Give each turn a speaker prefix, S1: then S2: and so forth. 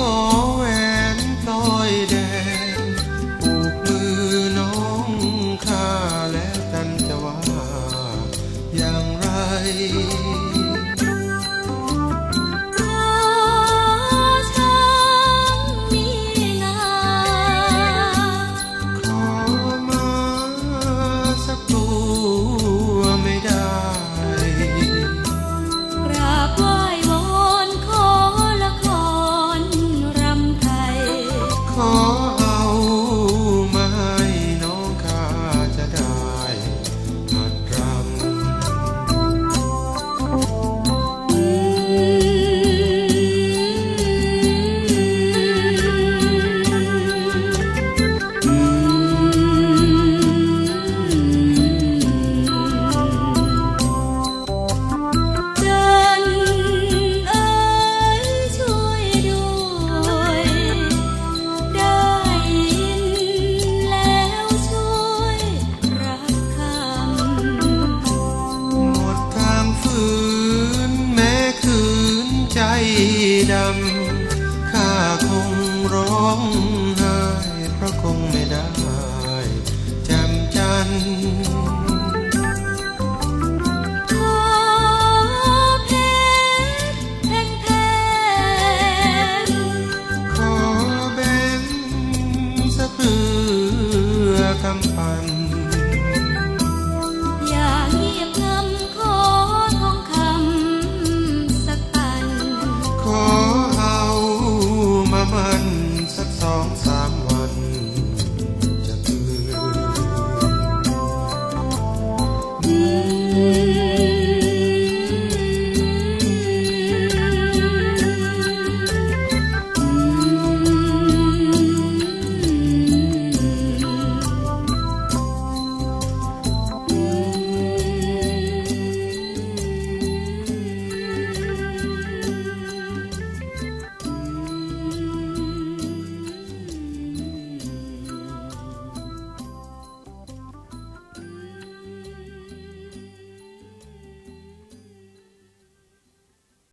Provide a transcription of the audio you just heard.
S1: Oh. องไห้เพราะคงไม่ได้แจ่มจันทร์